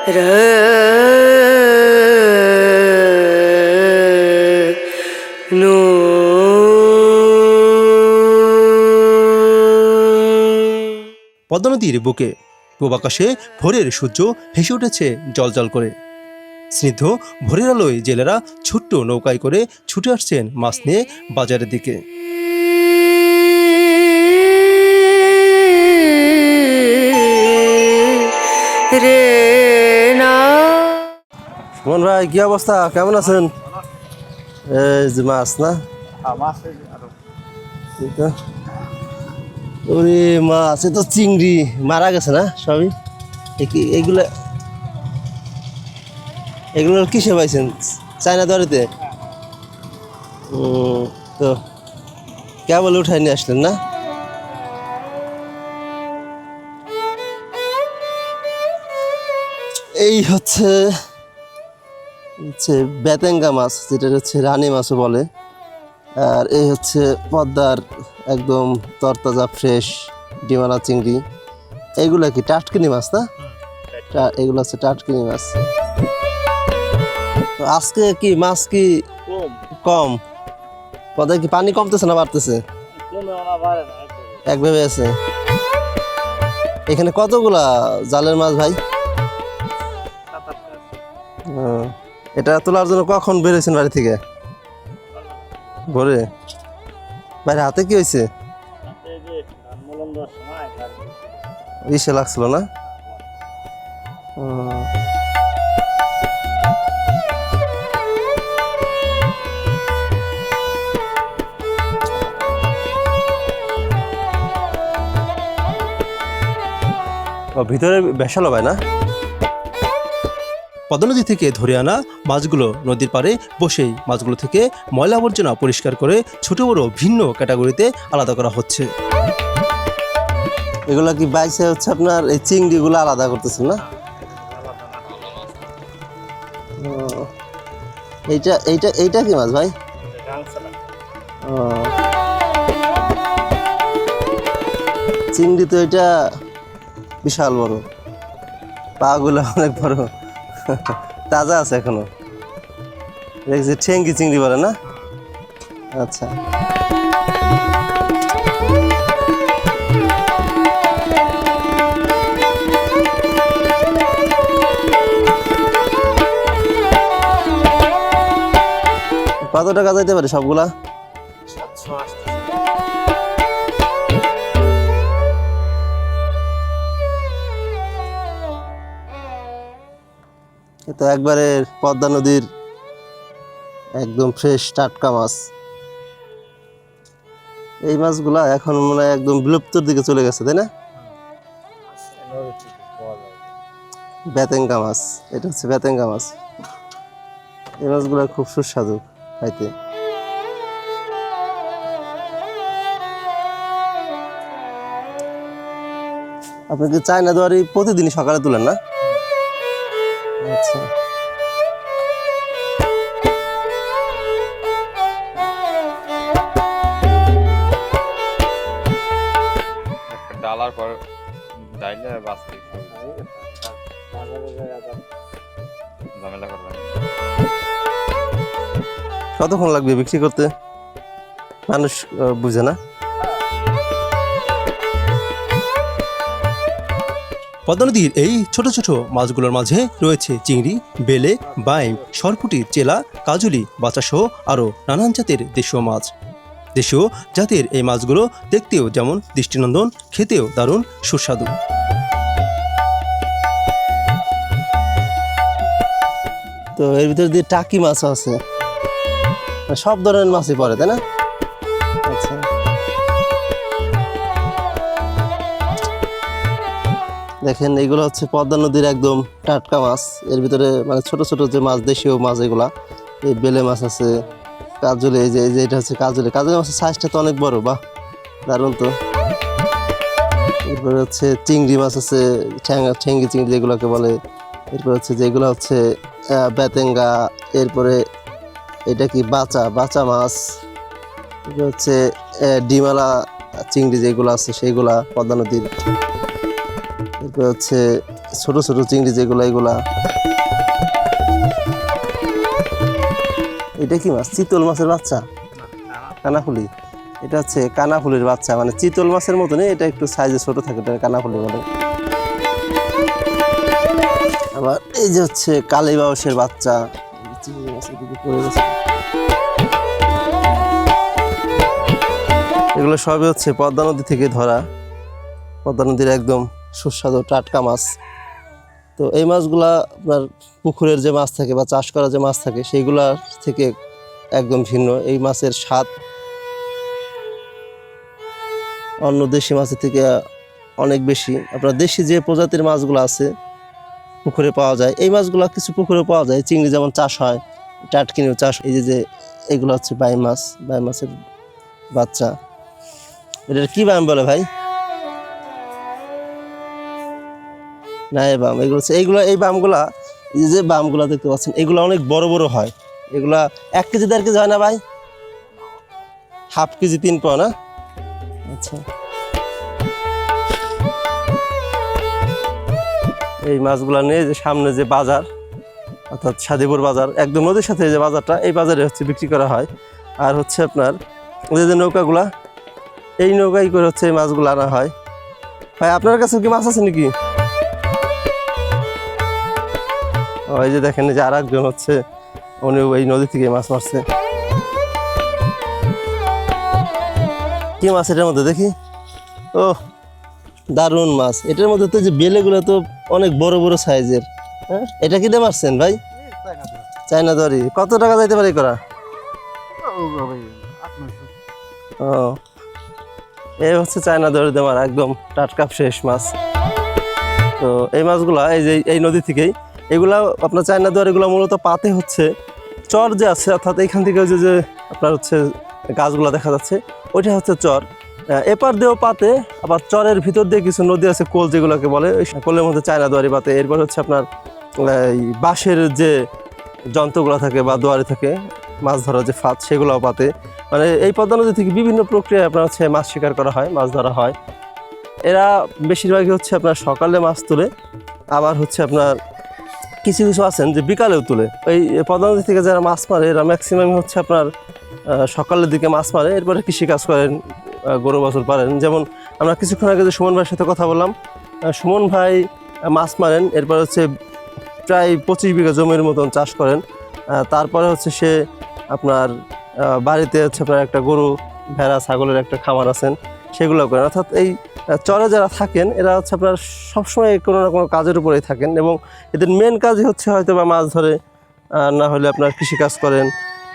No. Padma নদীর বুকে পূবাকাশে ভোরের সূর্য ভেসে উঠেছে জলজল করে। স্নিগ্ধ ভোরের আলোয় জেলেরা ছোট্ট নৌকায় করে ছুটে আসছেন মাছ নিয়ে বাজারের দিকে। সুমন ভাই কি অবস্থা? কেমন আছেন? এই যে মাছ না? ওরে মাছ এ তো। চিংড়ি মারা গেছে না সবই? এ কি- এগুলা এগুলো কিসে পাইছেন? চায়না দরেতে তো কেবল উঠাই নিয়ে আসলেন না? এই হচ্ছে হচ্ছে বেতেঙ্গা মাছ যেটা হচ্ছে রানী মাছও বলে। আর এই হচ্ছে পদ্মার একদম তরতাজা ফ্রেশ ডিমানা চিংড়ি। এগুলো কি টাটকিনি মাছ না? এগুলো হচ্ছে টাটকিনি মাছ। তো আজকে কি মাছ কি কম। পদ্মায় কি পানি কমতেছে না বাড়তেছে? একভাবে আছে। এখানে কতগুলা জালের মাছ ভাই? এটা তোলার জন্য কখন বেরোয়েছেন বাড়ি থেকে? ভোরে? বাইরে হাতে কি হয়েছে? ইসে লাগছিল না? ভিতরে বেসালো ভাই না? পদ্মা নদী থেকে ধরে আনা মাছগুলো নদীর পাড়ে বসেই মাছগুলো থেকে ময়লা আবর্জনা পরিষ্কার করে ছোট, বড়, ভিন্ন ক্যাটাগরিতে আলাদা করা হচ্ছে। এগুলো কি বাইসে হচ্ছে আপনার এই চিংড়িগুলো আলাদা করতেছেন না? এইটা এইটা এইটা কি মাছ ভাই? চিংড়ি তো এটা বিশাল বড়, পাগুলো অনেক বড়। তাজা আছে এখনও। দেখছি ঠেঙ্গি চিংড়ি বলে না? আচ্ছা। কত টাকা যাইতে পারে সবগুলা? তো একবারে পদ্মা নদীর একদম ফ্রেশ টাটকা মাছ। এই মাছগুলা এখন মনে হয় একদম বিলুপ্তর দিকে চলে গেছে, তাই না? বেতেঙ্গা মাছ, এটা হচ্ছে বেতেঙ্গা মাছ। এই মাছগুলো খুব সুস্বাদু খাইতে। আপনি কি চায়না দুয়ারি প্রতিদিনই সকালে তুলেন না? আচ্ছা ডালার পর ডাইলে বাঁচতে ঝামেলা করবেন কতক্ষণ লাগবে বিক্রি করতে? মানুষ বুঝে না? পদ্মা নদীর এই ছোট ছোট মাছগুলোর মাঝে রয়েছে চিংড়ি, বেলে, বাইম, সরপুটি, চেলা, কাজুলি বাচাসহ আরও নানান জাতের দেশীয় মাছ। দেশীয় জাতের এই মাছগুলো দেখতেও যেমন দৃষ্টিনন্দন, খেতেও দারুণ সুস্বাদু। তো এর ভিতরে দিয়ে টাকি মাছ আছে। সব ধরনের মাছই পড়ে, তাই না? দেখেন, এগুলো হচ্ছে পদ্মা নদীর একদম টাটকা মাছ। এর ভিতরে মানে ছোট ছোট যে মাছ, দেশীয় মাছ এগুলা, এই বেলে মাছ আছে, কাজলে, এই যে এই যে এটা হচ্ছে কাজলে। কাজলি মাছের সাইজটা তো অনেক বড়, বাহ, দারুণ তো। এরপরে হচ্ছে চিংড়ি মাছ আছে ঠ্যাঙ্গা ঠেঙ্গি চিংড়ি যেগুলোকে বলে। এরপরে হচ্ছে যেগুলো হচ্ছে বেতেঙ্গা, এরপরে এটা কি, বাচা বাচা মাছ। এরপর হচ্ছে ডিমালা চিংড়ি যেগুলো আছে সেইগুলা পদ্মা নদীর। এরপর হচ্ছে ছোট ছোট চিংড়ি যেগুলা, এগুলা। এটা কি মাছ? চিতল মাছের বাচ্চা? কানাফুলি। এটা হচ্ছে কানাফুলির বাচ্চা মানে চিতল মাছের মতনই, এটা একটু সাইজে ছোট থাকে, এটা কানাফুলি বলে আবার এই যে হচ্ছে কালী বাউসের বাচ্চা মাছ। এগুলো সবই হচ্ছে পদ্মা নদী থেকে ধরা। পদ্মা নদীর একদম সুস্বাদু টাটকা মাছ। তো এই মাছগুলা আপনার পুকুরের যে মাছ থাকে বা চাষ করা যে মাছ থাকে সেইগুলা থেকে একদম ভিন্ন। এই মাছের স্বাদ অন্য দেশি মাছের থেকে অনেক বেশি। আপনার দেশি যে প্রজাতির মাছগুলো আছে, পুকুরে পাওয়া যায়। এই মাছগুলো কিছু পুকুরে পাওয়া যায়, চিংড়ি যেমন চাষ হয়, টাটকিনিও চাষ এই যে যে এগুলো হচ্ছে বাই মাছ, বাই মাছের বাচ্চা। এটার কী বাম বলে ভাই? না, এই বাম, এগুলো হচ্ছে, এইগুলো, এই বামগুলা, এই যে বামগুলা দেখতে পাচ্ছেন, এগুলো অনেক বড় বড় হয়। এগুলা এক কেজি, দেড় কেজি হয় না ভাই? হাফ কেজি, তিন পাও না? আচ্ছা। এই মাছগুলা নিয়ে যে সামনে যে বাজার, অর্থাৎ সাদিপুর বাজার, একদম নদীর সাথে যে বাজারটা, এই বাজারে হচ্ছে বিক্রি করা হয়। আর হচ্ছে আপনার ওই যে নৌকাগুলা, এই নৌকাই করে হচ্ছে এই মাছগুলো আনা হয়। ভাই, আপনার কাছে কি মাছ আছে নাকি? ওই যে দেখেন যে আর একজন হচ্ছে, উনি ওই নদী থেকে মাছ মারছে। কি মাছ এটার মধ্যে দেখি? ও, দারুণ মাছ। এটার মধ্যে তো যে বেলেগুলো তো অনেক বড় বড় সাইজের। হ্যাঁ? এটা কি দিয়ে মারছেন ভাই? চায়না দরি কত টাকা যাইতে পারে করা ও এই হচ্ছে চায়না দড়ি দেওয়ার একদম টাটকা ফ্রেশ মাছ। তো এই মাছগুলা এই যে, এই নদী থেকেই এগুলা আপনার চায়না দোয়ারিগুলো মূলত পাতে হচ্ছে চর যে আছে, অর্থাৎ এইখান থেকে যে যে আপনার হচ্ছে গাছগুলো দেখা যাচ্ছে, ওইটা হচ্ছে চর। এপার দিয়েও পাতে, আবার চরের ভিতর দিয়ে কিছু নদী আছে, কোল যেগুলোকে বলে, ওই কোলের মধ্যে চায়না দোয়ারি পাতে। এরপর হচ্ছে আপনার এই বাঁশের যে যন্ত্রগুলো থাকে বা দোয়ারি থাকে, মাছ ধরার যে ফাঁদ, সেগুলোও পাতে। মানে এই পদ্মা নদী থেকে বিভিন্ন প্রক্রিয়ায় আপনার হচ্ছে মাছ শিকার করা হয়, মাছ ধরা হয়। এরা বেশিরভাগই হচ্ছে আপনার সকালে মাছ তুলে, আবার হচ্ছে আপনার কিছু কিছু আছেন যে বিকালেও তুলে। পদ্মা নদী থেকে যারা মাছ মারে, এরা ম্যাক্সিমাম হচ্ছে আপনার সকালের দিকে মাছ মারে, এরপরে কৃষিকাজ করেন গরু, বছর পারেন। যেমন আমরা কিছুক্ষণ আগে যে সুমন ভাইয়ের সাথে কথা বললাম সুমন ভাই মাছ মারেন, এরপর হচ্ছে প্রায় পঁচিশ বিঘা জমির মতন চাষ করেন। তারপরে হচ্ছে সে আপনার বাড়িতে হচ্ছে আপনার একটা গরু, ভেড়া, ছাগলের একটা খামার আছেন, সেগুলো করেন। অর্থাৎ এই চরে যারা থাকেন, এরা হচ্ছে আপনার সবসময় কোনো না কোনো কাজের উপরেই থাকেন এবং এদের মেন কাজই হচ্ছে হয়তো বা মাছ ধরে না হলে আপনার কৃষিকাজ করেন,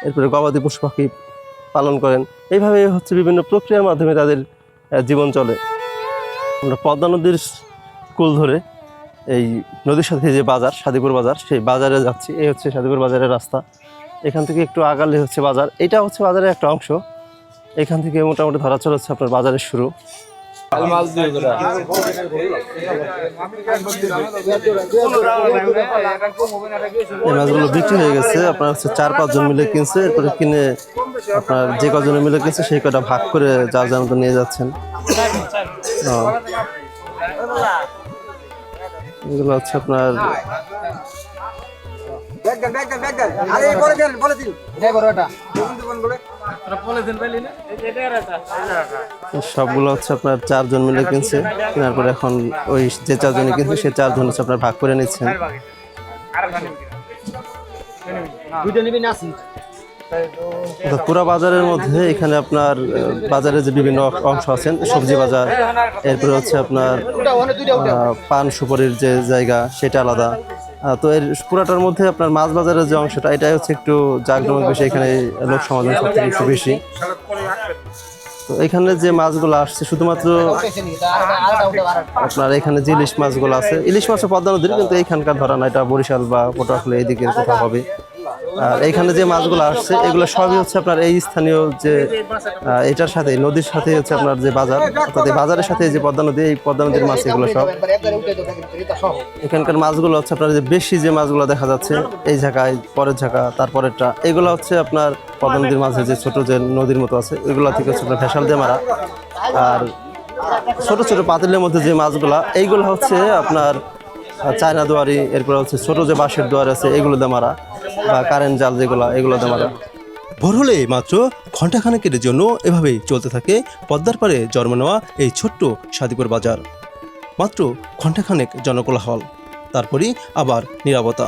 এরপরে গবাদি পশু পাখি পালন করেন। এইভাবে হচ্ছে বিভিন্ন প্রক্রিয়ার মাধ্যমে তাদের জীবন চলে। আমরা পদ্মা নদীর কুল ধরে এই নদীর সাথে যে বাজার, সাদিপুর বাজার, সেই বাজারে যাচ্ছি। এই হচ্ছে সাদিপুর বাজারের রাস্তা। এখান থেকে একটু আগালে হচ্ছে বাজার। এটা হচ্ছে বাজারের একটা অংশ। এখান থেকে মোটামুটি ধরা চলে হচ্ছে আপনার বাজারের শুরু। এই মাছগুলো বিক্রি হয়ে গেছে আপনার হচ্ছে চার পাঁচজন মিলে কিনছে এরপরে কিনে আপনার যে কজনে মিলে কিনছে সেই কটা ভাগ করে যার যার মতো নিয়ে যাচ্ছেন। ও। এগুলো হচ্ছে আপনার সবগুলো হচ্ছে আপনার চারজন মিলে কিনছে। কেনার পরে এখন ওই যে চারজনে কিনছে সে চারজন হচ্ছে আপনার ভাগ করে নিচ্ছেন। পুরো বাজারের মধ্যে এখানে আপনার বাজারে যে বিভিন্ন অংশ আছেন সবজি বাজার এরপরে হচ্ছে আপনার পান সুপারির যে জায়গা সেটা আলাদা। তো এর পুরাটার মধ্যে আপনার মাছ বাজারের যে অংশটা, এটাই হচ্ছে একটু জাঁকজমক বেশি, এখানে লোক সমাগম সব থেকে একটু বেশি। তো এখানে যে মাছগুলো আসছে, শুধুমাত্র আপনার এখানে যে ইলিশ মাছগুলো আছে, ইলিশ মাছের পদ্মা নদীর কিন্তু এইখানকার ধরা না, এটা বরিশাল বা পটুয়াখালী এইদিকে কোথাও হবে। আর এইখানে যে মাছগুলো আসছে, এগুলো সবই হচ্ছে আপনার এই স্থানীয় যে এটার সাথে, নদীর সাথে হচ্ছে আপনার যে বাজার, অর্থাৎ বাজারের সাথে যে পদ্মা নদী, এই পদ্মা নদীর মাছ এগুলো সব। এখানকার মাছগুলো হচ্ছে আপনার যে বেশি যে মাছগুলো দেখা যাচ্ছে, এই ঝাঁকায়, পরের ঝাঁকা, তারপরেরটা, এগুলো হচ্ছে আপনার পদ্মা নদীর মাঝে যে ছোট যে নদীর মতো আছে, এগুলো থেকে হচ্ছে আপনার ভেসাল দিয়ে মারা। আর ছোট ছোট পাতিলের মধ্যে যে মাছগুলা, এইগুলো হচ্ছে আপনার চায়না দুয়ারি, এরপর হচ্ছে ছোট যে বাঁশের দুয়ার আছে, এগুলো দিয়ে মারা। বা কারেন্ট জাল যেগুলো, এগুলো জমা ভোর হলে মাত্র ঘণ্টাখানেকের জন্য এভাবেই চলতে থাকে পদ্মার পারে জন্ম নেওয়া এই ছোট্ট সাদিপুর বাজার। মাত্র ঘণ্টাখানেক জনকোলাহল, তারপরই আবার নিরাপত্তা